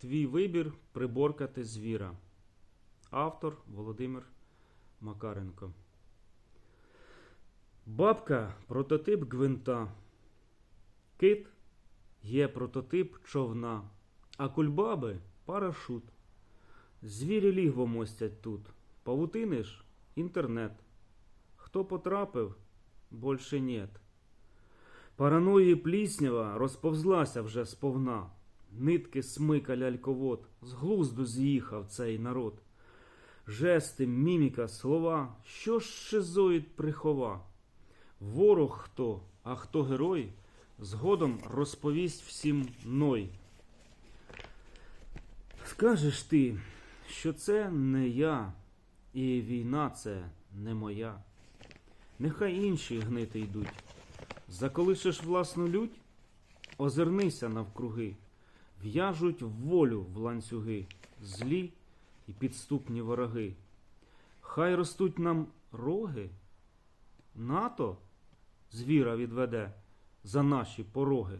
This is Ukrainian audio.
Твій вибір приборкати звіра. Автор Володимир Макаренко. Бабка прототип гвинта. Кит є прототип човна, а кульбаби парашут. Звірі лігво мостять тут. Павутини ж інтернет. Хто потрапив, больше нет. Параної пліснява розповзлася вже сповна. Нитки смика ляльковод, з глузду з'їхав цей народ. Жести, міміка, слова, що ж шизоїд прихова? Ворог хто, а хто герой, згодом розповість всім ной. Скажеш ти, що це не я, і війна це не моя. Нехай інші гнити йдуть. Заколишеш власну лють, озирнися навкруги, в'яжуть волю в ланцюги, злі і підступні вороги. Хай ростуть нам роги, НАТО звіра відведе за наші пороги.